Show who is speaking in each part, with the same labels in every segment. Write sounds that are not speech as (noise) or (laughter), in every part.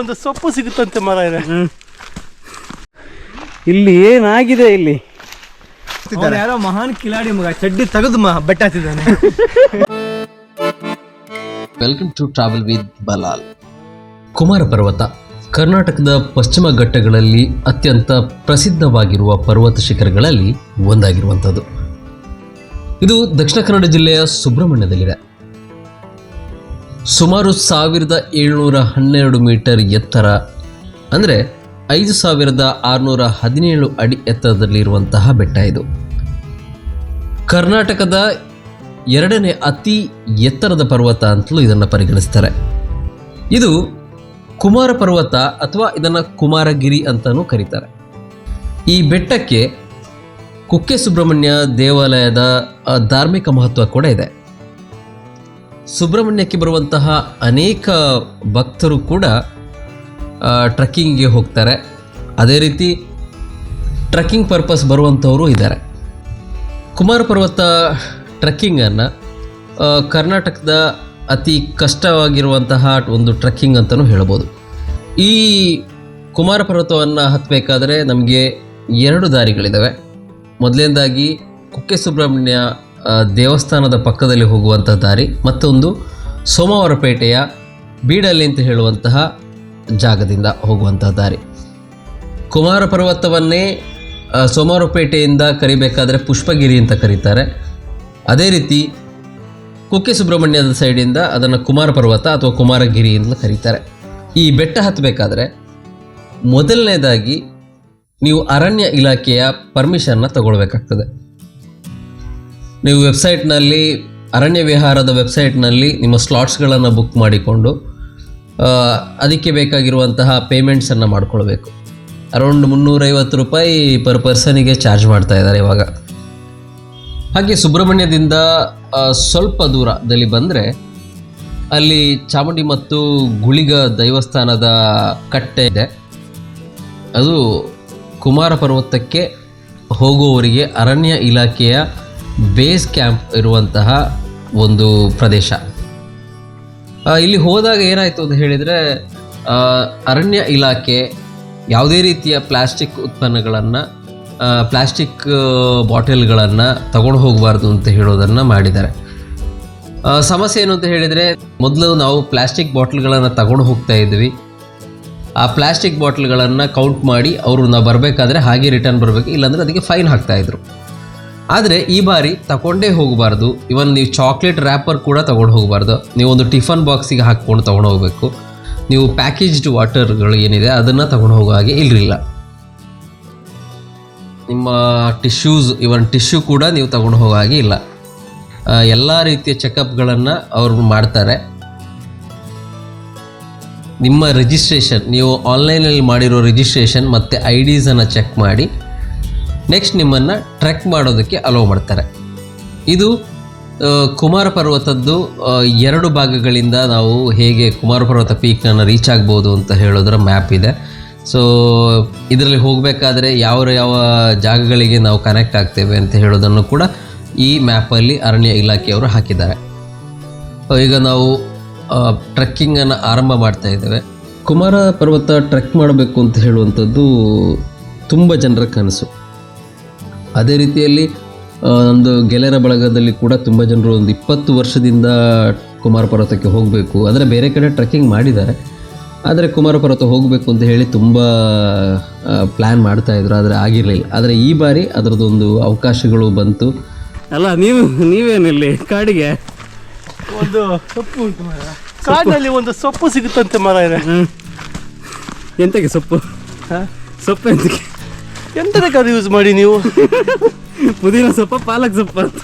Speaker 1: ಒಂದು ಸೊಪ್ಪು ಸಿಗುತ್ತಂತೆ ಮರ ಇದೆ
Speaker 2: ಇಲ್ಲಿ ಏನಾಗಿದೆ ಇಲ್ಲಿ?
Speaker 1: ಅವ್ನು ಯಾರೋ ಮಹಾನ್ ಕಿಲಾಡಿ ಮಗ ಚಡ್ಡಿ ತೆಗೆದು ಮ ಬೆಟ್ಟ ಹತ್ತಿದ್ದಾನೆ.
Speaker 3: Welcome to travel with Balal Kumara Parvatha ಕರ್ನಾಟಕದ ಪಶ್ಚಿಮ ಘಟ್ಟಗಳಲ್ಲಿ ಅತ್ಯಂತ ಪ್ರಸಿದ್ಧವಾಗಿರುವ ಪರ್ವತ ಶಿಖರಗಳಲ್ಲಿ ಒಂದಾಗಿರುವಂಥದ್ದು. ಇದು ದಕ್ಷಿಣ ಕನ್ನಡ ಜಿಲ್ಲೆಯ ಸುಬ್ರಹ್ಮಣ್ಯದಲ್ಲಿದೆ. ಸುಮಾರು ಸಾವಿರದ ಏಳ್ನೂರ ಹನ್ನೆರಡು ಮೀಟರ್ ಎತ್ತರ, ಅಂದರೆ ಐದು ಸಾವಿರದ ಆರುನೂರ ಹದಿನೇಳು ಅಡಿ ಎತ್ತರದಲ್ಲಿರುವಂತಹ ಬೆಟ್ಟ ಇದು. ಕರ್ನಾಟಕದ ಎರಡನೇ ಅತಿ ಎತ್ತರದ ಪರ್ವತ ಅಂತಲೂ ಇದನ್ನು ಪರಿಗಣಿಸ್ತಾರೆ. ಇದು ಕುಮಾರ ಪರ್ವತ ಅಥವಾ ಇದನ್ನು ಕುಮಾರಗಿರಿ ಅಂತಲೂ ಕರೀತಾರೆ. ಈ ಬೆಟ್ಟಕ್ಕೆ ಕುಕ್ಕೆ ಸುಬ್ರಹ್ಮಣ್ಯ ದೇವಾಲಯದ ಧಾರ್ಮಿಕ ಮಹತ್ವ ಕೂಡ ಇದೆ. ಸುಬ್ರಹ್ಮಣ್ಯಕ್ಕೆ ಬರುವಂತಹ ಅನೇಕ ಭಕ್ತರು ಕೂಡ ಟ್ರಕ್ಕಿಂಗ್ಗೆ ಹೋಗ್ತಾರೆ. ಅದೇ ರೀತಿ ಟ್ರಕ್ಕಿಂಗ್ ಪರ್ಪಸ್ ಬರುವಂಥವರು ಇದ್ದಾರೆ. ಕುಮಾರ ಪರ್ವತ ಟ್ರಕ್ಕಿಂಗನ್ನು ಕರ್ನಾಟಕದ ಅತಿ ಕಷ್ಟವಾಗಿರುವಂತಹ ಒಂದು ಟ್ರಕ್ಕಿಂಗ್ ಅಂತಲೂ ಹೇಳ್ಬೋದು. ಈ ಕುಮಾರ ಪರ್ವತವನ್ನು ಹತ್ತಬೇಕಾದ್ರೆ ನಮಗೆ ಎರಡು ದಾರಿಗಳಿದ್ದಾವೆ ಮೊದಲನೇದಾಗಿ ಕುಕ್ಕೆ ಸುಬ್ರಹ್ಮಣ್ಯ ದೇವಸ್ಥಾನದ ಪಕ್ಕದಲ್ಲಿ ಹೋಗುವಂಥ ದಾರಿ ಮತ್ತೊಂದು ಸೋಮವಾರಪೇಟೆಯ ಬೀಡಲ್ಲಿ ಅಂತ ಹೇಳುವಂತಹ ಜಾಗದಿಂದ ಹೋಗುವಂಥ ದಾರಿ. ಕುಮಾರ ಪರ್ವತವನ್ನೇ ಸೋಮವಾರಪೇಟೆಯಿಂದ ಕರಿಬೇಕಾದ್ರೆ ಪುಷ್ಪಗಿರಿ ಅಂತ ಕರೀತಾರೆ. ಅದೇ ರೀತಿ ಕುಕ್ಕೆ ಸುಬ್ರಹ್ಮಣ್ಯದ ಸೈಡಿಂದ ಅದನ್ನು ಕುಮಾರ ಪರ್ವತ ಅಥವಾ ಕುಮಾರಗಿರಿ ಅಂತ ಕರೀತಾರೆ. ಈ ಬೆಟ್ಟ ಹತ್ತಬೇಕಾದ್ರೆ ಮೊದಲನೇದಾಗಿ ನೀವು ಅರಣ್ಯ ಇಲಾಖೆಯ ಪರ್ಮಿಷನ್ನ ತಗೊಳ್ಬೇಕಾಗ್ತದೆ. ನೀವು ವೆಬ್ಸೈಟ್ನಲ್ಲಿ ಅರಣ್ಯ ವಿಹಾರದ ವೆಬ್ಸೈಟ್ನಲ್ಲಿ ನಿಮ್ಮ ಸ್ಲಾಟ್ಸ್ಗಳನ್ನು ಬುಕ್ ಮಾಡಿಕೊಂಡು ಅದಕ್ಕೆ ಬೇಕಾಗಿರುವಂತಹ ಪೇಮೆಂಟ್ಸನ್ನು ಮಾಡಿಕೊಳ್ಬೇಕು. ಅರೌಂಡ್ ಮುನ್ನೂರೈವತ್ತು ರೂಪಾಯಿ ಪರ್ ಪರ್ಸನಿಗೆ ಚಾರ್ಜ್ ಮಾಡ್ತಾ ಇದ್ದಾರೆ ಇವಾಗ. ಹಾಗೆ ಸುಬ್ರಹ್ಮಣ್ಯದಿಂದ ಸ್ವಲ್ಪ ದೂರದಲ್ಲಿ ಬಂದರೆ, ಅಲ್ಲಿ ಚಾಮುಂಡಿ ಮತ್ತು ಗುಳಿಗ ದೈವಸ್ಥಾನದ ಕಟ್ಟೆ ಇದೆ. ಅದು ಕುಮಾರ ಪರ್ವತಕ್ಕೆ ಹೋಗುವವರಿಗೆ ಅರಣ್ಯ ಇಲಾಖೆಯ ಬೇಸ್ ಕ್ಯಾಂಪ್ ಇರುವಂತಹ ಒಂದು ಪ್ರದೇಶ. ಇಲ್ಲಿ ಹೋದಾಗ ಏನಾಯಿತು ಅಂತ ಹೇಳಿದರೆ ಅರಣ್ಯ ಇಲಾಖೆ ಯಾವುದೇ ರೀತಿಯ ಪ್ಲಾಸ್ಟಿಕ್ ಉತ್ಪನ್ನಗಳನ್ನು ಪ್ಲಾಸ್ಟಿಕ್ ಬಾಟಲ್ಗಳನ್ನು ತಗೊಂಡು ಹೋಗಬಾರ್ದು ಅಂತ ಹೇಳೋದನ್ನು ಮಾಡಿದ್ದಾರೆ. ಸಮಸ್ಯೆ ಏನು ಅಂತ ಹೇಳಿದರೆ, ಮೊದಲು ನಾವು ಪ್ಲಾಸ್ಟಿಕ್ ಬಾಟ್ಲ್ಗಳನ್ನು ತಗೊಂಡು ಹೋಗ್ತಾ ಇದ್ವಿ. ಆ ಪ್ಲಾಸ್ಟಿಕ್ ಬಾಟ್ಲ್ಗಳನ್ನು ಕೌಂಟ್ ಮಾಡಿ ಅವರು ನಾವು ಬರಬೇಕಾದ್ರೆ ಹಾಗೆ ರಿಟರ್ನ್ ಬರಬೇಕು, ಇಲ್ಲಾಂದರೆ ಅದಕ್ಕೆ ಫೈನ್ ಹಾಕ್ತಾಯಿದ್ರು ಆದರೆ ಈ ಬಾರಿ ತಗೊಂಡೇ ಹೋಗಬಾರ್ದು. ಇವನ್ ನೀವು ಚಾಕ್ಲೇಟ್ ರ್ಯಾಪರ್ ಕೂಡ ತಗೊಂಡು ಹೋಗಬಾರ್ದು. ನೀವು ಒಂದು ಟಿಫನ್ ಬಾಕ್ಸಿಗೆ ಹಾಕ್ಕೊಂಡು ತಗೊಂಡು ಹೋಗಬೇಕು. ನೀವು ಪ್ಯಾಕೇಜ್ಡ್ ವಾಟರ್ಗಳು ಏನಿದೆ ಅದನ್ನು ತಗೊಂಡು ಹೋಗೋ ಹಾಗೆ ಇರಲಿಲ್ಲ. ನಿಮ್ಮ ಟಿಶ್ಯೂಸ್ ಇವನ್ ಟಿಶ್ಯೂ ಕೂಡ ನೀವು ತಗೊಂಡು ಹೋಗೋ ಹಾಗೆ ಇಲ್ಲ. ಎಲ್ಲ ರೀತಿಯ ಚೆಕಪ್ಗಳನ್ನು ಅವರು ಮಾಡ್ತಾರೆ. ನಿಮ್ಮ ರಿಜಿಸ್ಟ್ರೇಷನ್ ನೀವು ಆನ್ಲೈನಲ್ಲಿ ಮಾಡಿರೋ ರಿಜಿಸ್ಟ್ರೇಷನ್ ಮತ್ತು ಐ ಡಿಸನ್ನು ಚೆಕ್ ಮಾಡಿ. ನೆಕ್ಸ್ಟ್ ನಿಮ್ಮನ್ನು ಟ್ರೆಕ್ ಮಾಡೋದಕ್ಕೆ ಅಲೋ ಮಾಡ್ತಾರೆ. ಇದು ಕುಮಾರ ಪರ್ವತದ್ದು ಎರಡು ಭಾಗಗಳಿಂದ ನಾವು ಹೇಗೆ ಕುಮಾರ ಪರ್ವತ ಪೀಕ್ನನ್ನು ರೀಚ್ ಆಗ್ಬೋದು ಅಂತ ಹೇಳೋದರ ಮ್ಯಾಪ್ ಇದೆ. ಸೊ ಇದರಲ್ಲಿ ಹೋಗಬೇಕಾದ್ರೆ ಯಾವ ಯಾವ ಜಾಗಗಳಿಗೆ ನಾವು ಕನೆಕ್ಟ್ ಆಗ್ತೇವೆ ಅಂತ ಹೇಳೋದನ್ನು ಕೂಡ ಈ ಮ್ಯಾಪಲ್ಲಿ ಅರಣ್ಯ ಇಲಾಖೆಯವರು ಹಾಕಿದ್ದಾರೆ. ಈಗ ನಾವು ಟ್ರೆಕ್ಕಿಂಗನ್ನು ಆರಂಭ ಮಾಡ್ತಾ ಇದ್ದೇವೆ. ಕುಮಾರ ಪರ್ವತ ಟ್ರೆಕ್ ಮಾಡಬೇಕು ಅಂತ ಹೇಳುವಂಥದ್ದು ತುಂಬ ಜನರ ಕನಸು. ಅದೇ ರೀತಿಯಲ್ಲಿ ಒಂದು ಗೆಳೆಯರ ಬಳಗದಲ್ಲಿ ಕೂಡ ತುಂಬ ಜನರು ಒಂದು ಇಪ್ಪತ್ತು ವರ್ಷದಿಂದ ಕುಮಾರ ಪರ್ವತಕ್ಕೆ ಹೋಗಬೇಕು. ಅಂದರೆ ಬೇರೆ ಕಡೆ ಟ್ರೆಕ್ಕಿಂಗ್ ಮಾಡಿದ್ದಾರೆ. ಆದರೆ ಕುಮಾರ ಪರ್ವತ ಹೋಗಬೇಕು ಅಂತ ಹೇಳಿ ತುಂಬ ಪ್ಲ್ಯಾನ್ ಮಾಡ್ತಾ ಇದ್ರು. ಆದರೆ ಆಗಿರಲಿಲ್ಲ. ಆದರೆ ಈ ಬಾರಿ ಅದರದ್ದೊಂದು ಅವಕಾಶಗಳು ಬಂತು.
Speaker 2: ಅಲ್ಲ ನೀವು ನೀವೇನಿಲ್ಲಿ? ಕಾಡಿಗೆ?
Speaker 1: ಒಂದು ಸೊಪ್ಪು ಉಂಟು ಮರ ಕಾಡಿನಲ್ಲಿ ಒಂದು ಸೊಪ್ಪು ಸಿಗುತ್ತಂತೆ ಮರ ಇದೆ.
Speaker 2: ಎಂತಕ್ಕೆ ಸೊಪ್ಪು? ಸೊಪ್ಪು ಎಂತಕ್ಕೆ?
Speaker 1: ಎಂತದಕ್ಕಾದ್ರೂ ಯೂಸ್ ಮಾಡಿ ನೀವು?
Speaker 2: ಪುದೀನ ಸೊಪ್ಪ ಪಾಲಕ್ ಸೊಪ್ಪ ಅಂತ.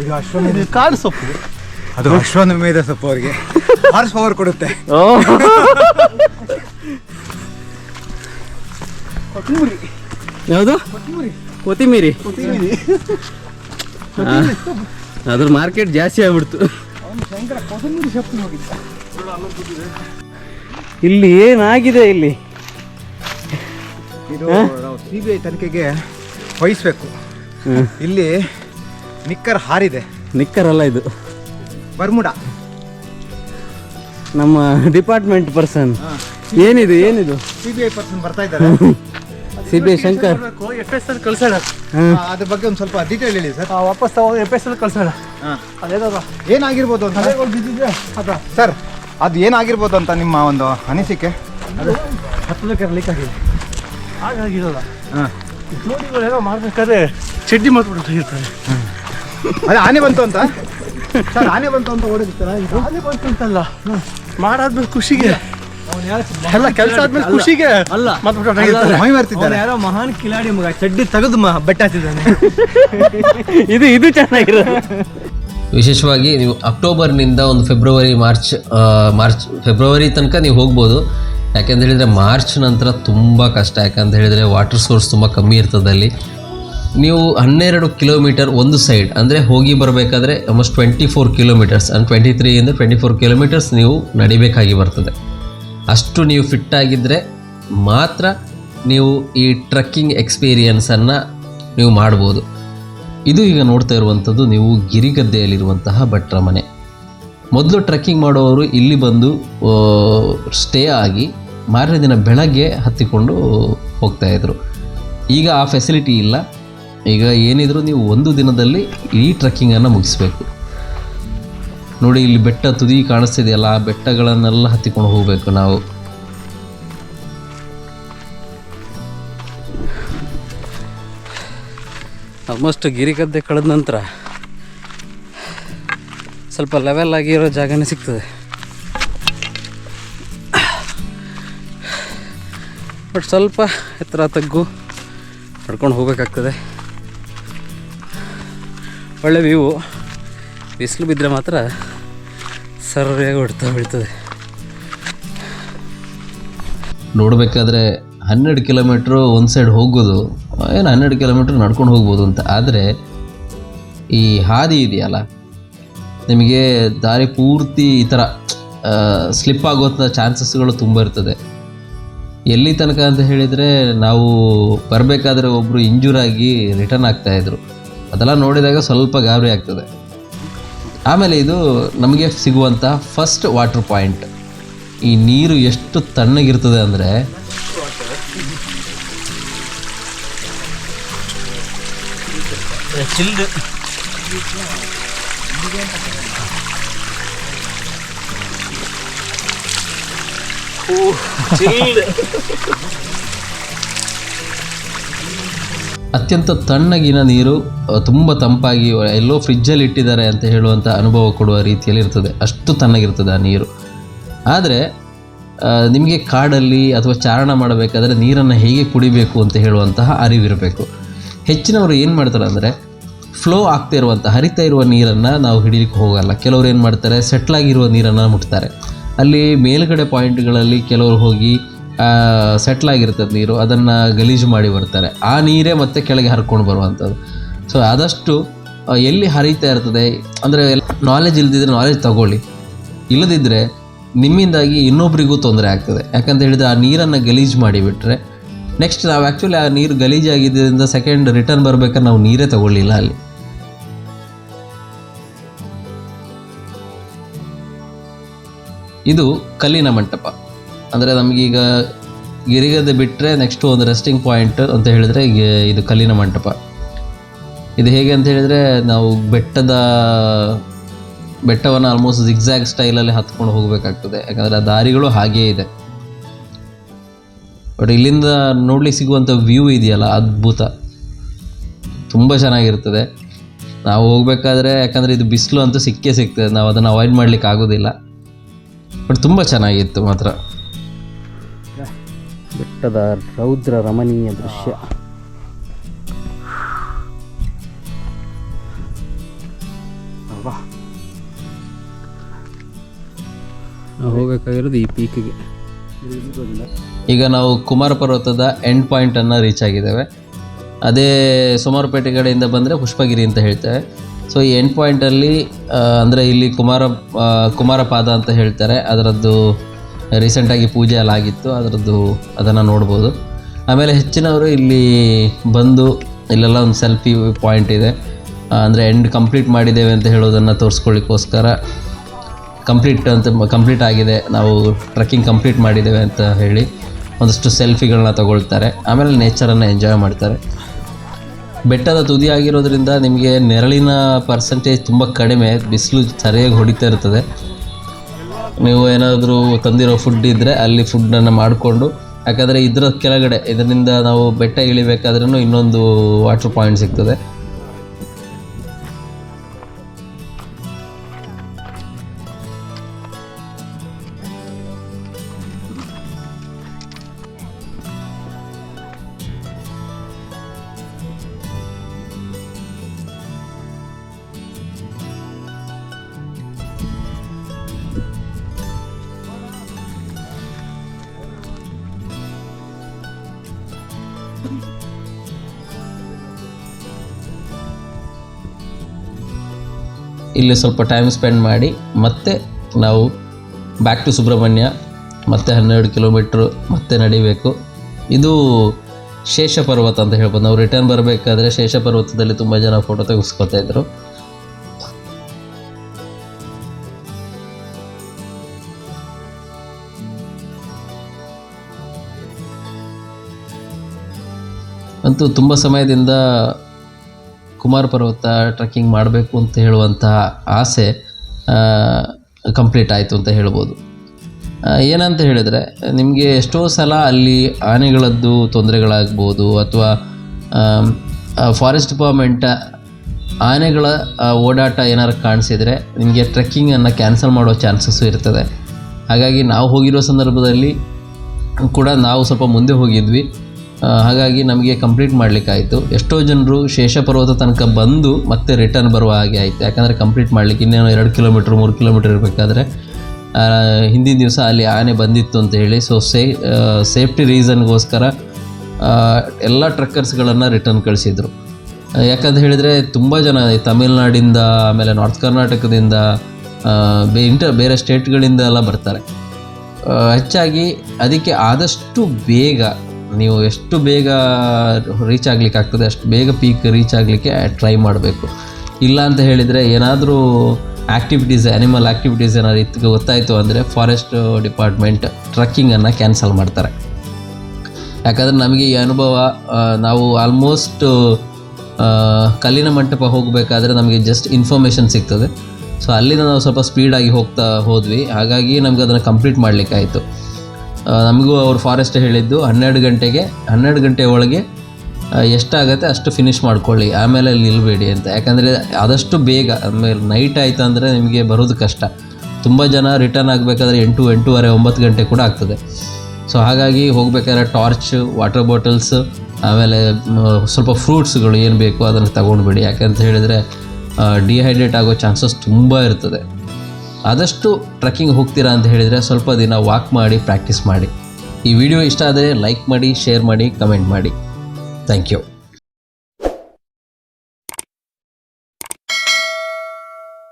Speaker 4: ಇದು ಅಶ್ವಮೇಧ
Speaker 1: ಇದು ಕಾಡು ಸೊಪ್ಪು.
Speaker 4: ಅದು ಅಶ್ವಮೇಧ ಸೊಪ್ಪು ಅವರಿಗೆ. ಹಾರ್ಸ್ ಪವರ್ ಕೊಡುತ್ತೆ.
Speaker 2: ಯಾವುದು? ಕೊತ್ತಿಮೀರಿ. ಅದ್ರ ಮಾರ್ಕೆಟ್ ಜಾಸ್ತಿ ಆಗ್ಬಿಡ್ತು. ಇಲ್ಲಿ ಏನಾಗಿದೆ ಇಲ್ಲಿ?
Speaker 4: ಇದು ಸಿ ಬಿ ಐ ತನಿಖೆಗೆ ವಹಿಸ್ಬೇಕು. ಇಲ್ಲಿ ನಿಕ್ಕರ್ ಹಾರಿದೆ.
Speaker 2: ನಿಕ್ಕರಲ್ಲ ಇದು.
Speaker 4: ಬರ್ಮುಡ.
Speaker 2: ನಮ್ಮ ಡಿಪಾರ್ಟ್ಮೆಂಟ್ ಪರ್ಸನ್. ಏನಿದು ಏನಿದು?
Speaker 4: ಸಿ ಬಿ ಐ ಪರ್ಸನ್ ಬರ್ತಾ ಇದ್ದಾರೆ.
Speaker 2: C B I Shankar.
Speaker 1: F S L ಕಳ್ಸೋಣ.
Speaker 4: ಅದ್ರ ಬಗ್ಗೆ ಒಂದು ಸ್ವಲ್ಪ ಡೀಟೇಲ್ ಹೇಳಿ ಸರ್.
Speaker 1: ಆ, ವಾಪಸ್ ತಗೋ ಎಫ್ ಎಸ್ ಎಲ್ ಕಳ್ಸೋಣ.
Speaker 4: ಹಾಂ.
Speaker 1: ಅದೇನದ?
Speaker 4: ಏನಾಗಿರ್ಬೋದು ಅಂತ?
Speaker 1: ಅದ.
Speaker 4: ಸರ್ ಅದು ಏನಾಗಿರ್ಬೋದು ಅಂತ ನಿಮ್ಮ ಒಂದು ಅನಿಸಿಕೆ?
Speaker 1: ಅದು ಹತ್ತು ಲೀಕ್ ಆಗಿದೆ ಹಾಗಾಗಿರೋಲ್ಲ ಜೋಡಿಗಳೆಲ್ಲ ಮಾಡ್ಬೇಕಾದ್ರೆ ಚಡ್ಡಿ ಮಾಡ್ಬಿಟ್ಟು ಇರ್ತಾರೆ
Speaker 4: ಅದೇ ಆನೆ ಬಂತು ಅಂತ? ಸರ್ ಆನೆ ಬಂತು ಅಂತ ಓಡಿರ್ತಾರ
Speaker 1: ಆನೆ ಬಂತು ಅಂತಲ್ಲ. ಮಾಡಾದ್ಮೇಲೆ ಖುಷಿಗೆ. ಎಲ್ಲ ಕೆಲಸ ಆದ್ಮೇಲೆ ಖುಷಿಗೆ
Speaker 2: ಅಲ್ಲ.
Speaker 1: ಮಾಡ್ಬಿಟ್ಟು
Speaker 4: ಮೈ ಮಾಡ್ತಿದ್ದಾರೆ
Speaker 2: ಯಾರೋ ಮಹಾನ್ ಕಿಲಾಡಿ ಮಗ ಚಡ್ಡಿ ತೆಗೆದು ಬೆಟ್ಟ ಹತ್ತಿದ್ದಾನೆ (laughs) ಇದು ಇದು ಚೆನ್ನಾಗಿರೋದು.
Speaker 3: ವಿಶೇಷವಾಗಿ ನೀವು ಅಕ್ಟೋಬರ್ನಿಂದ ಒಂದು ಫೆಬ್ರವರಿ ಮಾರ್ಚ್ ಮಾರ್ಚ್ ಫೆಬ್ರವರಿ ತನಕ ನೀವು ಹೋಗ್ಬೋದು. ಯಾಕೆಂತ ಹೇಳಿದರೆ ಮಾರ್ಚ್ ನಂತರ ತುಂಬ ಕಷ್ಟ. ಯಾಕಂತ ಹೇಳಿದರೆ ವಾಟರ್ ಸೋರ್ಸ್ ತುಂಬ ಕಮ್ಮಿ ಇರ್ತದೆ ಅಲ್ಲಿ. ನೀವು ಹನ್ನೆರಡು ಕಿಲೋಮೀಟರ್ ಒಂದು ಸೈಡ್ ಅಂದರೆ ಹೋಗಿ ಬರಬೇಕಾದ್ರೆ ಆಲ್ಮೋಸ್ಟ್ ಟ್ವೆಂಟಿ ಫೋರ್ ಕಿಲೋಮೀಟರ್ಸ್ ಅಂದರೆ ಟ್ವೆಂಟಿ ತ್ರೀಯಿಂದ ಟ್ವೆಂಟಿ ಫೋರ್ ಕಿಲೋಮೀಟರ್ಸ್ ನೀವು ನಡಿಬೇಕಾಗಿ ಬರ್ತದೆ. ಅಷ್ಟು ನೀವು ಫಿಟ್ ಆಗಿದ್ದರೆ ಮಾತ್ರ ನೀವು ಈ ಟ್ರಕ್ಕಿಂಗ್ ಎಕ್ಸ್ಪೀರಿಯನ್ಸನ್ನು ನೀವು ಮಾಡ್ಬೋದು. ಇದು ಈಗ ನೋಡ್ತಾ ಇರುವಂಥದ್ದು ನೀವು ಗಿರಿಗದ್ದೆಯಲ್ಲಿರುವಂತಹ ಭಟ್ರ ಮನೆ. ಮೊದಲು ಟ್ರೆಕ್ಕಿಂಗ್ ಮಾಡುವವರು ಇಲ್ಲಿ ಬಂದು ಸ್ಟೇ ಆಗಿ ಮಾರನೇ ದಿನ ಬೆಳಗ್ಗೆ ಹತ್ತಿಕೊಂಡು ಹೋಗ್ತಾ ಇದ್ರು. ಈಗ ಆ ಫೆಸಿಲಿಟಿ ಇಲ್ಲ. ಈಗ ಏನಿದ್ರು ನೀವು ಒಂದು ದಿನದಲ್ಲಿ ಈ ಟ್ರೆಕ್ಕಿಂಗನ್ನು ಮುಗಿಸ್ಬೇಕು. ನೋಡಿ, ಇಲ್ಲಿ ಬೆಟ್ಟ ತುದಿ ಕಾಣಿಸ್ತಿದೆಯಲ್ಲ, ಆ ಬೆಟ್ಟಗಳನ್ನೆಲ್ಲ ಹತ್ತಿಕೊಂಡು ಹೋಗಬೇಕು ನಾವು.
Speaker 2: ಆಲ್ಮೋಸ್ಟ್ ಗಿರಿಗದ್ದೆ ಕಳೆದ ನಂತರ ಸ್ವಲ್ಪ ಲೆವೆಲ್ ಆಗಿರೋ ಜಾಗನೇ ಸಿಗ್ತದೆ. ಬಟ್ ಸ್ವಲ್ಪ ಎತ್ತರ ತಗ್ಗು ನಡ್ಕೊಂಡು ಹೋಗಬೇಕಾಗ್ತದೆ. ಒಳ್ಳೆ ವ್ಯೂ ಬಿಸಿಲು ಬಿದ್ದರೆ ಮಾತ್ರ ಸರಿಯಾಗಿ ಹೊಡ್ತಾ ಬೀಳ್ತದೆ.
Speaker 3: ನೋಡಬೇಕಾದ್ರೆ ಹನ್ನೆರಡು ಕಿಲೋಮೀಟ್ರು ಒಂದು ಸೈಡ್ ಹೋಗೋದು, ಏನು ಹನ್ನೆರಡು ಕಿಲೋಮೀಟ್ರ್ ನಡ್ಕೊಂಡು ಹೋಗ್ಬೋದು ಅಂತ. ಆದರೆ ಈ ಹಾದಿ ಇದೆಯಲ್ಲ ನಿಮಗೆ ದಾರಿ ಪೂರ್ತಿ ಈ ಥರ ಸ್ಲಿಪ್ ಆಗೋಂಥ ಚಾನ್ಸಸ್ಗಳು ತುಂಬ ಇರ್ತದೆ. ಎಲ್ಲಿ ತನಕ ಅಂತ ಹೇಳಿದರೆ ನಾವು ಬರಬೇಕಾದ್ರೆ ಒಬ್ಬರು ಇಂಜೂರ್ ಆಗಿ ರಿಟರ್ನ್ ಆಗ್ತಾಯಿದ್ರು ಅದೆಲ್ಲ ನೋಡಿದಾಗ ಸ್ವಲ್ಪ ಗಾಬರಿ ಆಗ್ತದೆ. ಆಮೇಲೆ ಇದು ನಮಗೆ ಸಿಗುವಂಥ ಫಸ್ಟ್ ವಾಟರ್ ಪಾಯಿಂಟ್ ಈ ನೀರು ಎಷ್ಟು ತಣ್ಣಗಿರ್ತದೆ ಅಂದರೆ
Speaker 2: ಚಿಲ್ಡ್. (laughs)
Speaker 3: ಅತ್ಯಂತ ತಣ್ಣಗಿನ ನೀರು ತುಂಬ ತಂಪಾಗಿ ಎಲ್ಲೋ ಫ್ರಿಜ್ಜಲ್ಲಿ ಇಟ್ಟಿದ್ದಾರೆ ಅಂತ ಹೇಳುವಂಥ ಅನುಭವ ಕೊಡುವ ರೀತಿಯಲ್ಲಿ ಇರ್ತದೆ. ಅಷ್ಟು ತಣ್ಣಗಿರ್ತದೆ ಆ ನೀರು. ಆದರೆ ನಿಮಗೆ ಕಾಡಲ್ಲಿ ಅಥವಾ ಚಾರಣ ಮಾಡಬೇಕಾದ್ರೆ ನೀರನ್ನು ಹೇಗೆ ಕುಡಿಬೇಕು ಅಂತ ಹೇಳುವಂತಹ ಅರಿವಿರಬೇಕು. ಹೆಚ್ಚಿನವರು ಏನು ಮಾಡ್ತಾರೆ ಅಂದರೆ ಫ್ಲೋ ಆಗ್ತಾ ಇರುವಂಥ ಹರಿತಾ ಇರುವ ನೀರನ್ನು ನಾವು ಹಿಡಿಲಿಕ್ಕೆ ಹೋಗಲ್ಲ. ಕೆಲವರು ಏನು ಮಾಡ್ತಾರೆ ಸೆಟ್ಲಾಗಿರುವ ನೀರನ್ನು ಮುಟ್ತಾರೆ. ಅಲ್ಲಿ ಮೇಲುಗಡೆ ಪಾಯಿಂಟ್ಗಳಲ್ಲಿ ಕೆಲವರು ಹೋಗಿ ಸೆಟ್ಲಾಗಿರ್ತದೆ ನೀರು, ಅದನ್ನು ಗಲೀಜು ಮಾಡಿ ಬರ್ತಾರೆ. ಆ ನೀರೇ ಮತ್ತೆ ಕೆಳಗೆ ಹರ್ಕೊಂಡು ಬರುವಂಥದ್ದು ಸೊ ಆದಷ್ಟು ಎಲ್ಲಿ ಹರಿತಾ ಇರ್ತದೆ, ಅಂದರೆ ನಾಲೆಜ್ ಇಲ್ಲದಿದ್ದರೆ ನಾಲೆಜ್ ತಗೊಳ್ಳಿ. ಇಲ್ಲದಿದ್ದರೆ ನಿಮ್ಮಿಂದಾಗಿ ಇನ್ನೊಬ್ರಿಗೂ ತೊಂದರೆ ಆಗ್ತದೆ. ಯಾಕಂತ ಹೇಳಿದರೆ ಆ ನೀರನ್ನು ಗಲೀಜು ಮಾಡಿಬಿಟ್ರೆ ನೆಕ್ಸ್ಟ್ ನಾವು ಆ್ಯಕ್ಚುಲಿ ಆ ನೀರು ಗಲೀಜಾಗಿದ್ದರಿಂದ ಸೆಕೆಂಡ್ ರಿಟರ್ನ್ ಬರ್ಬೇಕಾದ್ರೆ ನಾವು ನೀರೇ ತಗೊಳ್ಳಿಲ್ಲ ಅಲ್ಲಿ. ಇದು ಕಲ್ಲಿನ ಮಂಟಪ. ಅಂದರೆ ನಮಗೀಗ ಗಿರಿಗದ್ದೆ ಬಿಟ್ಟರೆ ನೆಕ್ಸ್ಟ್ ಒಂದು ರೆಸ್ಟಿಂಗ್ ಪಾಯಿಂಟ್ ಅಂತ ಹೇಳಿದರೆ ಇದು ಕಲ್ಲಿನ ಮಂಟಪ. ಇದು ಹೇಗೆ ಅಂತ ಹೇಳಿದರೆ ನಾವು ಬೆಟ್ಟದ, ಬೆಟ್ಟವನ್ನು ಆಲ್ಮೋಸ್ಟ್ ಎಕ್ಸಾಕ್ಟ್ ಸ್ಟೈಲಲ್ಲಿ ಹತ್ಕೊಂಡು ಹೋಗಬೇಕಾಗ್ತದೆ. ಯಾಕಂದರೆ ಆ ದಾರಿಗಳು ಹಾಗೇ ಇದೆ. ಬಟ್ ಇಲ್ಲಿಂದ ನೋಡಲಿಕ್ಕೆ ಸಿಗುವಂಥ ವ್ಯೂ ಇದೆಯಲ್ಲ, ಅದ್ಭುತ. ತುಂಬ ಚೆನ್ನಾಗಿರ್ತದೆ. ನಾವು ಹೋಗ್ಬೇಕಾದ್ರೆ, ಯಾಕಂದರೆ ಇದು ಬಿಸಿಲು ಅಂತೂ ಸಿಕ್ಕೇ ಸಿಗ್ತದೆ. ನಾವು ಅದನ್ನು ಅವಾಯ್ಡ್ ಮಾಡ್ಲಿಕ್ಕೆ ಆಗೋದಿಲ್ಲ. ಬಟ್ ತುಂಬ ಚೆನ್ನಾಗಿತ್ತು ಮಾತ್ರ.
Speaker 2: ಬೆಟ್ಟದ ರೌದ್ರ ರಮಣೀಯ ದೃಶ್ಯ. ನಾವು ಹೋಗಬೇಕಾಗಿರೋದು ಈ ಪೀಕಿಗೆ
Speaker 3: ಈಗ ನಾವು ಕುಮಾರ ಪರ್ವತದ ಎಂಡ್ ಪಾಯಿಂಟನ್ನು ರೀಚ್ ಆಗಿದ್ದೇವೆ. ಅದೇ ಸುಮಾರುಪೇಟೆ ಕಡೆಯಿಂದ ಬಂದರೆ ಪುಷ್ಪಗಿರಿ ಅಂತ ಹೇಳ್ತೇವೆ. ಸೊ ಈ ಎಂಡ್ ಪಾಯಿಂಟಲ್ಲಿ ಅಂದರೆ ಇಲ್ಲಿ ಕುಮಾರ ಕುಮಾರಪಾದ ಅಂತ ಹೇಳ್ತಾರೆ. ಅದರದ್ದು ರೀಸೆಂಟಾಗಿ ಪೂಜೆ ಎಲ್ಲ ಆಗಿತ್ತು. ಅದರದ್ದು ಅದನ್ನು ನೋಡ್ಬೋದು. ಆಮೇಲೆ ಹೆಚ್ಚಿನವರು ಇಲ್ಲಿ ಬಂದು ಇಲ್ಲೆಲ್ಲ ಒಂದು ಸೆಲ್ಫಿ ಪಾಯಿಂಟ್ ಇದೆ. ಅಂದರೆ ಎಂಡ್ ಕಂಪ್ಲೀಟ್ ಮಾಡಿದ್ದೇವೆ ಅಂತ ಹೇಳೋದನ್ನು ತೋರಿಸ್ಕೊಳ್ಳಿಕ್ಕೋಸ್ಕರ ಕಂಪ್ಲೀಟ್ ಅಂತ ಕಂಪ್ಲೀಟ್ ಆಗಿದೆ. ನಾವು ಟ್ರಕ್ಕಿಂಗ್ ಕಂಪ್ಲೀಟ್ ಮಾಡಿದ್ದೇವೆ ಅಂತ ಹೇಳಿ. ಒಂದಷ್ಟು ಸೆಲ್ಫಿಗಳನ್ನ ತಗೊಳ್ತಾರೆ. ಆಮೇಲೆ ನೇಚರನ್ನು ಎಂಜಾಯ್ ಮಾಡ್ತಾರೆ. ಬೆಟ್ಟದ ತುದಿ ಆಗಿರೋದ್ರಿಂದ ನಿಮಗೆ ನೆರಳಿನ ಪರ್ಸೆಂಟೇಜ್ ತುಂಬ ಕಡಿಮೆ, ಬಿಸಿಲು ಸರಿಯಾಗಿ ಹೊಡಿತಾ ಇರ್ತದೆ. ನೀವು ಏನಾದರೂ ತಂದಿರೋ ಫುಡ್ ಇದ್ದರೆ ಅಲ್ಲಿ ಫುಡ್ಡನ್ನು ಮಾಡಿಕೊಂಡು, ಯಾಕಂದರೆ ಇದರ ಕೆಳಗಡೆ, ಇದರಿಂದ ನಾವು ಬೆಟ್ಟ ಇಳಿಬೇಕಾದ್ರೂ ಇನ್ನೊಂದು ವಾಟ್ರ್ ಪಾಯಿಂಟ್ ಸಿಗ್ತದೆ. ಇಲ್ಲಿ ಸ್ವಲ್ಪ ಟೈಮ್ ಸ್ಪೆಂಡ್ ಮಾಡಿ, ಮತ್ತೆ ನಾವು ಬ್ಯಾಕ್ ಟು ಸುಬ್ರಹ್ಮಣ್ಯ ಮತ್ತೆ ಹನ್ನೆರಡು ಕಿಲೋಮೀಟ್ರು ಮತ್ತೆ ನಡಿಬೇಕು. ಇದು ಶೇಷ ಪರ್ವತ ಅಂತ ಹೇಳ್ಬೋದು. ನಾವು ರಿಟರ್ನ್ ಬರಬೇಕಾದ್ರೆ ಶೇಷ ಪರ್ವತದಲ್ಲಿ ತುಂಬ ಜನ ಫೋಟೋ ತೆಗೆಸ್ಕೊತಾ ಇದ್ರು. ಅಂತೂ ತುಂಬ ಸಮಯದಿಂದ ಕುಮಾರ ಪರ್ವತ ಟ್ರೆಕ್ಕಿಂಗ್ ಮಾಡಬೇಕು ಅಂತ ಹೇಳುವಂತಹ ಆಸೆ ಕಂಪ್ಲೀಟ್ ಆಯಿತು ಅಂತ ಹೇಳ್ಬೋದು. ಏನಂತ ಹೇಳಿದರೆ, ನಿಮಗೆ ಎಷ್ಟೋ ಸಲ ಅಲ್ಲಿ ಆನೆಗಳದ್ದು ತೊಂದರೆಗಳಾಗ್ಬೋದು ಅಥವಾ ಫಾರೆಸ್ಟ್ ಡಿಪಾರ್ಟ್ಮೆಂಟ್ ಆನೆಗಳ ಓಡಾಟ ಏನಾರು ಕಾಣಿಸಿದರೆ ನಿಮಗೆ ಟ್ರೆಕ್ಕಿಂಗನ್ನು ಕ್ಯಾನ್ಸಲ್ ಮಾಡೋ ಚಾನ್ಸಸ್ಸು ಇರ್ತದೆ. ಹಾಗಾಗಿ ನಾವು ಹೋಗಿರೋ ಸಂದರ್ಭದಲ್ಲಿ ಕೂಡ ನಾವು ಸ್ವಲ್ಪ ಮುಂದೆ ಹೋಗಿದ್ವಿ. ಹಾಗಾಗಿ ನಮಗೆ ಕಂಪ್ಲೀಟ್ ಮಾಡಲಿಕ್ಕಾಯಿತು. ಎಷ್ಟೋ ಜನರು ಶೇಷ ಪರ್ವತ ತನಕ ಬಂದು ಮತ್ತೆ ರಿಟರ್ನ್ ಬರುವ ಹಾಗೆ ಆಯಿತು. ಯಾಕಂದರೆ ಕಂಪ್ಲೀಟ್ ಮಾಡಲಿಕ್ಕೆ ಇನ್ನೇನು ಎರಡು ಕಿಲೋಮೀಟ್ರ್ ಮೂರು ಕಿಲೋಮೀಟ್ರ್ ಇರಬೇಕಾದ್ರೆ ಹಿಂದಿನ ದಿವಸ ಅಲ್ಲಿ ಆನೆ ಬಂದಿತ್ತು ಅಂತ ಹೇಳಿ. ಸೊ ಸೇ ಸೇಫ್ಟಿ ರೀಸನ್ಗೋಸ್ಕರ ಎಲ್ಲ ಟ್ರಕ್ಕರ್ಸ್ಗಳನ್ನು ರಿಟರ್ನ್ ಕಳಿಸಿದ್ರು. ಯಾಕಂತ ಹೇಳಿದರೆ ತುಂಬ ಜನ ತಮಿಳ್ನಾಡಿಂದ, ಆಮೇಲೆ ನಾರ್ತ್ ಕರ್ನಾಟಕದಿಂದ ಬೇ ಇಂಟರ್ ಬೇರೆ ಸ್ಟೇಟ್ಗಳಿಂದ ಎಲ್ಲ ಬರ್ತಾರೆ. ಹೆಚ್ಚಾಗಿ ಅದಕ್ಕೆ ಆದಷ್ಟು ಬೇಗ ನೀವು ಎಷ್ಟು ಬೇಗ ರೀಚ್ ಆಗಲಿಕ್ಕೆ ಆಗ್ತದೆ, ಅಷ್ಟು ಬೇಗ ಪೀಕ್ ರೀಚ್ ಆಗಲಿಕ್ಕೆ ಟ್ರೈ ಮಾಡಬೇಕು. ಇಲ್ಲ ಅಂತ ಹೇಳಿದರೆ ಏನಾದರೂ ಆ್ಯಕ್ಟಿವಿಟೀಸ್ ಆ್ಯನಿಮಲ್ ಆ್ಯಕ್ಟಿವಿಟೀಸ್ ಏನಾದ್ರು ಇತ್ತು, ಗೊತ್ತಾಯಿತು ಅಂದರೆ ಫಾರೆಸ್ಟ್ ಡಿಪಾರ್ಟ್ಮೆಂಟ್ ಟ್ರಕ್ಕಿಂಗನ್ನು ಕ್ಯಾನ್ಸಲ್ ಮಾಡ್ತಾರೆ. ಯಾಕಂದರೆ ನಮಗೆ ಈ ಅನುಭವ ನಾವು ಆಲ್ಮೋಸ್ಟ್ ಕಲ್ಲಿನ ಮಂಟಪ ಹೋಗಬೇಕಾದ್ರೆ ನಮಗೆ ಜಸ್ಟ್ ಇನ್ಫಾರ್ಮೇಷನ್ ಸಿಗ್ತದೆ. ಸೊ ಅಲ್ಲಿಂದ ನಾವು ಸ್ವಲ್ಪ ಸ್ಪೀಡಾಗಿ ಹೋಗ್ತಾ ಹೋದ್ವಿ. ಹಾಗಾಗಿ ನಮಗೆ ಅದನ್ನು ಕಂಪ್ಲೀಟ್ ಮಾಡಲಿಕ್ಕಾಯಿತು. ನಮಗೂ ಅವರು ಫಾರೆಸ್ಟ್ ಹೇಳಿದ್ದು ಹನ್ನೆರಡು ಗಂಟೆಗೆ, ಹನ್ನೆರಡು ಗಂಟೆ ಒಳಗೆ ಎಷ್ಟಾಗತ್ತೆ ಅಷ್ಟು ಫಿನಿಷ್ ಮಾಡ್ಕೊಳ್ಳಿ, ಆಮೇಲೆ ಅಲ್ಲಿ ನಿಲ್ಲಬೇಡಿ ಅಂತ. ಯಾಕಂದರೆ ಆದಷ್ಟು ಬೇಗ, ಆಮೇಲೆ ನೈಟ್ ಆಯಿತು ಅಂದರೆ ನಿಮಗೆ ಬರೋದು ಕಷ್ಟ. ತುಂಬ ಜನ ರಿಟರ್ನ್ ಆಗಬೇಕಾದ್ರೆ ಎಂಟು, ಎಂಟೂವರೆ, ಒಂಬತ್ತು ಗಂಟೆ ಕೂಡ ಆಗ್ತದೆ. ಸೊ ಹಾಗಾಗಿ ಹೋಗಬೇಕಾದ್ರೆ ಟಾರ್ಚ್ ವಾಟರ್ ಬಾಟಲ್ಸ್ ಆಮೇಲೆ ಸ್ವಲ್ಪ ಫ್ರೂಟ್ಸ್ಗಳು ಏನು ಬೇಕು ಅದನ್ನು ತಗೊಂಡ್ಬಿಡಿ. ಯಾಕಂತ ಹೇಳಿದರೆ ಡಿಹೈಡ್ರೇಟ್ ಆಗೋ ಚಾನ್ಸಸ್ ತುಂಬ ಇರ್ತದೆ. ಆದಷ್ಟು ಟ್ರೆಕ್ಕಿಂಗ್ ಹೋಗ್ತೀರಾ ಅಂತ ಹೇಳಿದರೆ ಸ್ವಲ್ಪ ದಿನ ವಾಕ್ ಮಾಡಿ ಪ್ರಾಕ್ಟೀಸ್ ಮಾಡಿ. ಈ ವಿಡಿಯೋ ಇಷ್ಟ ಆದರೆ ಲೈಕ್ ಮಾಡಿ ಶೇರ್ ಮಾಡಿ ಕಮೆಂಟ್ ಮಾಡಿ. Thank you